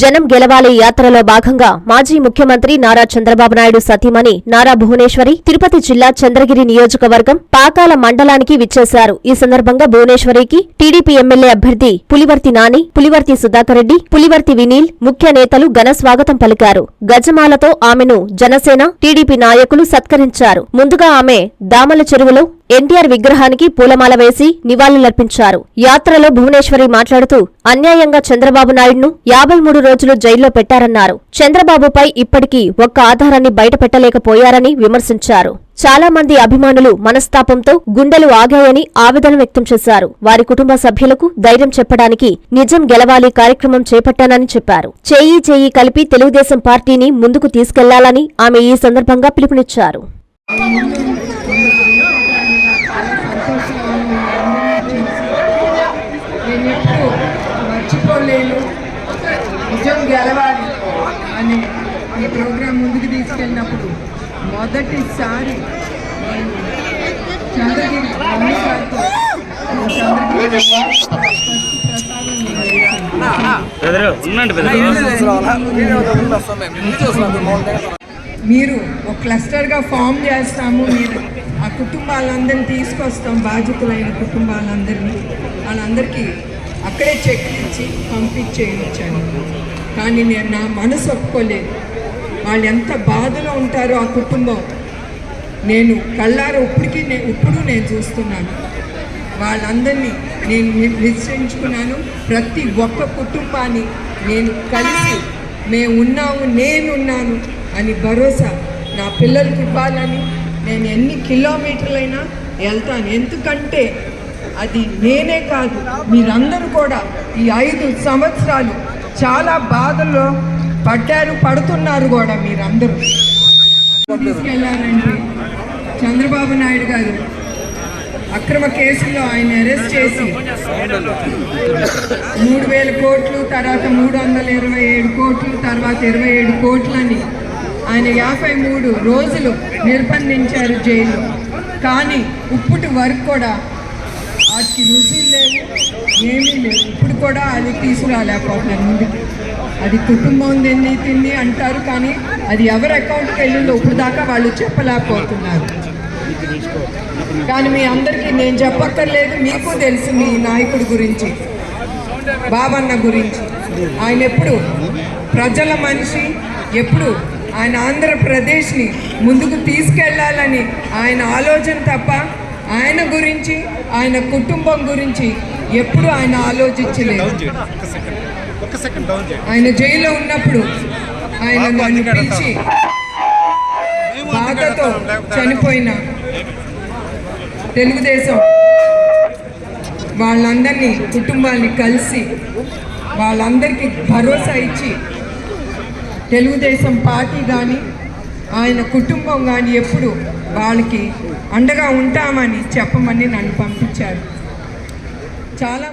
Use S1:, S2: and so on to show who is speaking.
S1: జనం గెలవాలి యాత్రలో భాగంగా మాజీ ముఖ్యమంత్రి నారా చంద్రబాబు నాయుడు సతీమణి నారా భువనేశ్వరి తిరుపతి జిల్లా చంద్రగిరి నియోజకవర్గం పాకాల మండలానికి విచ్చేశారు. ఈ సందర్భంగా భువనేశ్వరికి టీడీపీ ఎమ్మెల్యే అభ్యర్థి పులివర్తి నాని పులివర్తి సుధాకర్ రెడ్డి పులివర్తి వినీల్ ముఖ్య నేతలు ఘన స్వాగతం పలికారు. గజమాలతో ఆమెను జనసేన టీడీపీ నాయకులు సత్కరించారు. ముందుగా ఆమె దామల చెరువులో ఎన్టీఆర్ విగ్రహానికి పూలమాల వేసి నివాళులర్పించారు. యాత్రలో భువనేశ్వరి మాట్లాడుతూ అన్యాయంగా చంద్రబాబు నాయుడును యాభై మూడు రోజులు జైల్లో పెట్టారన్నారు. చంద్రబాబుపై ఇప్పటికీ ఒక్క ఆధారాన్ని బయటపెట్టలేకపోయారని విమర్శించారు. చాలా మంది అభిమానులు మనస్తాపంతో గుండెలు ఆగాయని ఆవేదన వ్యక్తం చేశారు. వారి కుటుంబ సభ్యులకు ధైర్యం చెప్పడానికి నిజం గెలవాలి కార్యక్రమం చేపట్టానని చెప్పారు. చేయి చేయి కలిపి తెలుగుదేశం పార్టీని ముందుకు తీసుకెళ్ళాలని ఆమె ఈ సందర్భంగా పిలుపునిచ్చారు.
S2: నేను ఎప్పుడు మర్చిపోలేను నిజం గెలవాలి అని ఈ ప్రోగ్రాం ముందుకు తీసుకెళ్ళినప్పుడు మొదటిసారి నేను చంద్రగిరి మమ్మీ గారితో చంద్రగిరి మీరు ఒక క్లస్టర్గా ఫామ్ చేస్తాము మీరు ఆ కుటుంబాలందరినీ తీసుకొస్తాం బాధితులైన కుటుంబాలందరినీ. వాళ్ళందరికీ అక్కడే చెక్ ఇచ్చి పంపించేయచ్చాను కానీ నేను నా మనసు ఒప్పుకోలేదు. వాళ్ళు ఎంత బాధలో ఉంటారో ఆ కుటుంబం. నేను కళ్ళారు ఇప్పటికీ నేను ఇప్పుడు నేను చూస్తున్నాను. వాళ్ళందరినీ నేను నిశ్చయించుకున్నాను. ప్రతి ఒక్క కుటుంబాన్ని నేను కలిసి మేము ఉన్నాము నేనున్నాను అని భరోసా నా పిల్లలకి ఇవ్వాలని నేను ఎన్ని కిలోమీటర్లైనా వెళ్తాను. ఎందుకంటే అది నేనే కాదు మీరందరూ కూడా ఈ ఐదు సంవత్సరాలు చాలా బాధల్లో పడ్డారు పడుతున్నారు కూడా మీరందరూ. తీసుకెళ్ళారండి. చంద్రబాబు నాయుడు గారు అక్రమ కేసుల్లో ఆయన అరెస్ట్ చేసి మూడు వేల కోట్లు తర్వాత మూడు వందల ఇరవై ఏడు కోట్లు తర్వాత ఇరవై ఏడు కోట్లని ఆయన యాభై మూడు రోజులు నిర్బంధించారు జైలు కానీ ఇప్పటి వరకు కూడా వాటికి రుచి లేవు ఏమీ లేవు ఇప్పుడు కూడా అది తీసుకురాలేకపోతున్నారు ముందుకు. అది కుటుంబం తింది తింది అంటారు కానీ అది ఎవరి అకౌంట్కి వెళ్ళిందో ఇప్పుడు దాకా వాళ్ళు చెప్పలేకపోతున్నారు. కానీ మీ అందరికీ నేను చెప్పక్కర్లేదు మీకు తెలుసు మీ నాయకుడి గురించి బాబన్న గురించి. ఆయన ఎప్పుడు ప్రజల మనిషి ఎప్పుడు ఆయన ఆంధ్రప్రదేశ్ని ముందుకు తీసుకెళ్ళాలని ఆయన ఆలోచన తప్ప ఆయన గురించి ఆయన కుటుంబం గురించి ఎప్పుడు ఆయన ఆలోచించలేదు. ఆయన జైల్లో ఉన్నప్పుడు ఆయన నన్ను పిలిచి బాధతో చనిపోయిన తెలుగుదేశం వాళ్ళందరినీ కుటుంబాన్ని కలిసి వాళ్ళందరికీ భరోసా ఇచ్చి తెలుగుదేశం పార్టీ కానీ ఆయన కుటుంబం కానీ ఎప్పుడు వాళ్ళకి అండగా ఉంటామని చెప్పమని నన్ను పంపించారు. చాలా